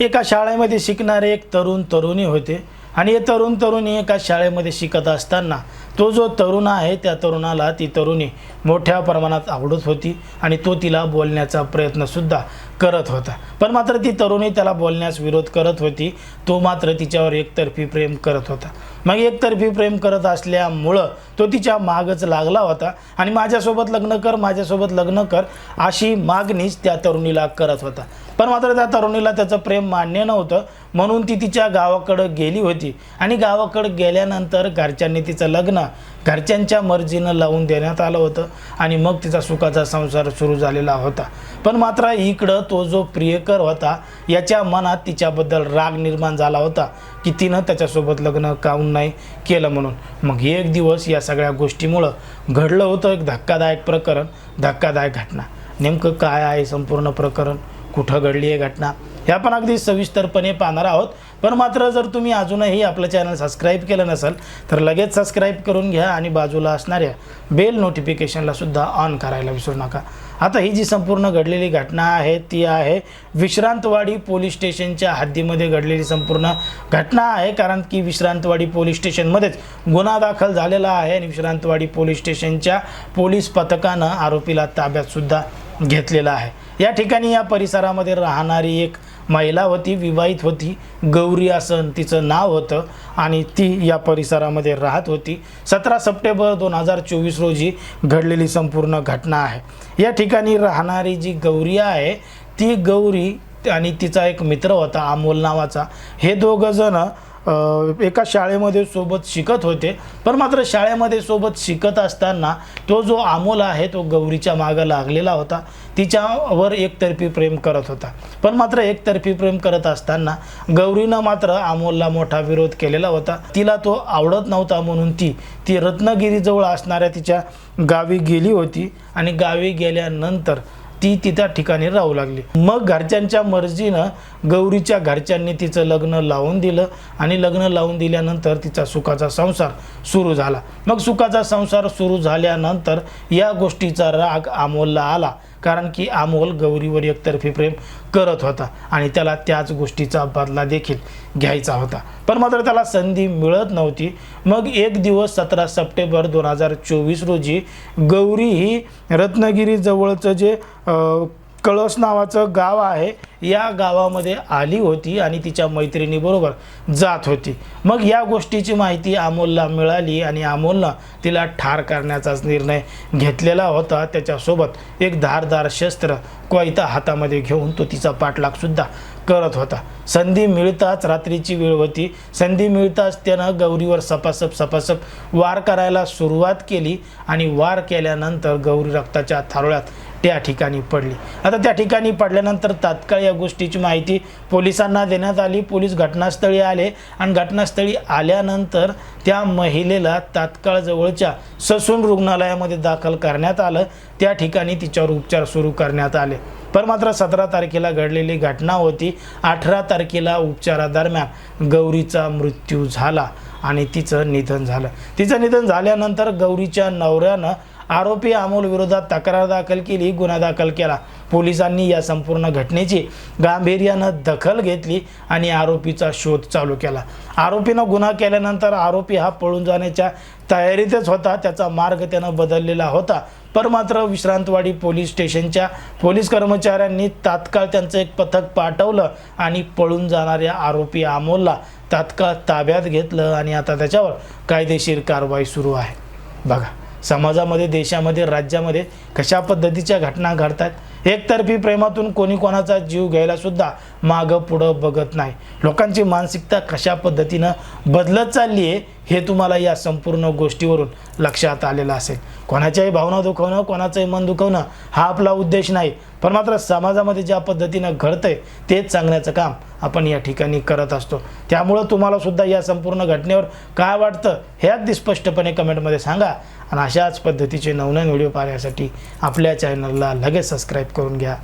एका शाळेमध्ये शिकणारे एक तरुण तरुणी होते. आणि हे तरुण तरुणी एका शाळेमध्ये शिकत असताना तो जो तरुण आहे त्या तरुणाला ती तरुणी मोठ्या प्रमाणात आवडत होती आणि तो तिला बोलण्याचा प्रयत्नसुद्धा करत होता. पण मात्र ती तरुणी त्याला बोलण्यास विरोध करत होती. तो मात्र तिच्यावर एकतर्फी प्रेम करत होता. मग एकतर्फी प्रेम करत असल्यामुळं तो तिच्या मागच लागला होता. आणि माझ्यासोबत लग्न कर माझ्यासोबत लग्न कर अशी मागणीच त्या तरुणीला करत होता. पण मात्र त्या तरुणीला त्याचं प्रेम मान्य नव्हतं. म्हणून ती तिच्या गावाकडं गेली होती. आणि गावाकडं गेल्यानंतर घरच्यांनी तिचं लग्न घरच्यांच्या मर्जीनं लावून देण्यात आलं होतं आणि मग तिचा सुखाचा संसार सुरू झालेला होता. पण मात्र इकडं तो जो प्रियकर होता याच्या मनात तिच्याबद्दल राग निर्माण झाला होता की तिनं त्याच्यासोबत लग्न काऊन नाही केलं म्हणून. मग एक दिवस या सगळ्या गोष्टीमुळं घडलं होतं एक धक्कादायक प्रकरण धक्कादायक घटना. नेमकं काय आहे संपूर्ण प्रकरण? कुठं घडली आहे घटना? हे आपण अगदी सविस्तरपणे पाहणार आहोत. पण मात्र जर तुम्ही अजूनही आपलं चॅनल सबस्क्राईब केलं नसेल तर लगेच सबस्क्राईब करून घ्या आणि बाजूला असणाऱ्या बेल नोटिफिकेशनला सुद्धा ऑन करायला विसरू नका. आता ही जी संपूर्ण घडलेली घटना आहे ती आहे विश्रांतवाडी पोलीस स्टेशनच्या हद्दीमध्ये घडलेली संपूर्ण घटना आहे. कारण की विश्रांतवाडी पोलीस स्टेशनमध्येच गुन्हा दाखल झालेला आहे आणि विश्रांतवाडी पोलीस स्टेशनच्या पोलीस पथकानं आरोपीला ताब्यातसुद्धा घेतलेला आहे. या ठिकाणी या परिसरामध्ये राहणारी एक महिला होती विवाहित होती गौरी असं तिचं नाव होतं आणि ती या परिसरामध्ये राहत होती. सतरा सप्टेंबर दोन हजार चोवीस रोजी घडलेली संपूर्ण घटना आहे. या ठिकाणी राहणारी जी गौरी आहे ती गौरी आणि तिचा एक मित्र होता अमोल नावाचा. हे दोघंजणं एका शाळेमध्ये सोबत शिकत होते. पण मात्र शाळेमध्ये सोबत शिकत असताना तो जो अमोल आहे तो गौरीच्या मागं लागलेला होता. तिच्यावर एकतर्फी प्रेम करत होता. पण मात्र एकतर्फी प्रेम करत असताना गौरीनं मात्र अमोलला मोठा विरोध केलेला होता. तिला तो आवडत नव्हता म्हणून ती ती रत्नागिरीजवळ असणाऱ्या तिच्या गावी गेली होती. आणि गावी गेल्यानंतर ती तिथ्या ठिकाणी राहू लागली. मग घरच्यांच्या मर्जीनं गौरीच्या घरच्यांनी तिचं लग्न लावून दिलं आणि लग्न लावून दिल्यानंतर तिचा सुखाचा संसार सुरू झाला. मग सुखाचा संसार सुरू झाल्यानंतर या गोष्टीचा राग अमोलला आला. कारण की अमोल गौरीवर एकतर्फी प्रेम करत होता आणि त्याला त्याच गोष्टीचा बदला देखील घ्यायचा होता. पण मात्र त्याला संधी मिळत नव्हती. मग एक दिवस सतरा सप्टेंबर दोन हजार चोवीस रोजी गौरी ही रत्नागिरीजवळचं जे कळस नावाचं गाव आहे. या गावामध्ये आली होती आणि तिच्या मैत्रिणीबरोबर जात होती. मग या गोष्टीची माहिती अमोलला मिळाली आणि अमोलनं तिला ठार करण्याचाच निर्णय घेतलेला होता. त्याच्यासोबत एक धारदार शस्त्र कोयता हातामध्ये घेऊन तो तिचा पाठलागसुद्धा करत होता. संधी मिळताच रात्रीची वेळ होती. संधी मिळताच त्यानं गौरीवर सपासप सपासप वार करायला सुरुवात केली आणि वार केल्यानंतर गौरी रक्ताच्या थारोळ्यात त्या ठिकाणी पडली. आता त्या ठिकाणी पडल्यानंतर तात्काळ या गोष्टीची माहिती पोलिसांना देण्यात आली. पोलीस घटनास्थळी आले आणि घटनास्थळी आल्यानंतर त्या महिलेला तात्काळ जवळच्या ससून रुग्णालयामध्ये दाखल करण्यात आलं. त्या ठिकाणी तिच्यावर उपचार सुरू करण्यात आले. पर मात्र सतरा तारखेला घडलेली घटना होती. अठरा तारखेला उपचारादरम्यान गौरीचा मृत्यू झाला आणि तिचं निधन झालं. तिचं निधन झाल्यानंतर गौरीच्या नवऱ्यानं आरोपी अमोल विरोधात तक्रार दाखल केली गुन्हा दाखल केला. पोलिसांनी या संपूर्ण घटनेची गांभीर्यानं दखल घेतली आणि आरोपीचा शोध चालू केला. आरोपीनं गुन्हा केल्यानंतर आरोपी हा पळून जाण्याच्या तयारीतच होता त्याचा मार्ग त्यानं बदललेला होता. पर मात्र विश्रांतवाडी पोलीस स्टेशनच्या पोलीस कर्मचाऱ्यांनी तात्काळ त्यांचं एक पथक पाठवलं आणि पळून जाणाऱ्या आरोपी अमोलला तात्काळ ताब्यात घेतलं आणि आता त्याच्यावर कायदेशीर कारवाई सुरू आहे. बघा. समाजामध्ये देशामध्ये राज्यामध्ये कशा पद्धतीच्या घटना घडतात एकतर्फी प्रेमातून कोणी कोणाचा जीव घ्यायला सुद्धा मागं पुढं बघत नाही. लोकांची मानसिकता कशा पद्धतीनं बदलत चालली आहे हे तुम्हाला या संपूर्ण गोष्टीवरून लक्षात आलेलं असेल. कोणाच्याही भावना दुखवणं कोणाचंही मन दुखवणं हा आपला उद्देश नाही पण मात्र समाजामध्ये ज्या पद्धतीनं घडतंय तेच सांगण्याचं काम आपण या ठिकाणी करत असतो. त्यामुळं तुम्हाला सुद्धा या संपूर्ण घटनेवर काय वाटतं हे अगदी स्पष्टपणे कमेंटमध्ये सांगा. आणि अशाच पद्धतीचे नवनवीन व्हिडिओ पाहण्यासाठी आपल्या चॅनलला लगेच सबस्क्राईब करून घ्या.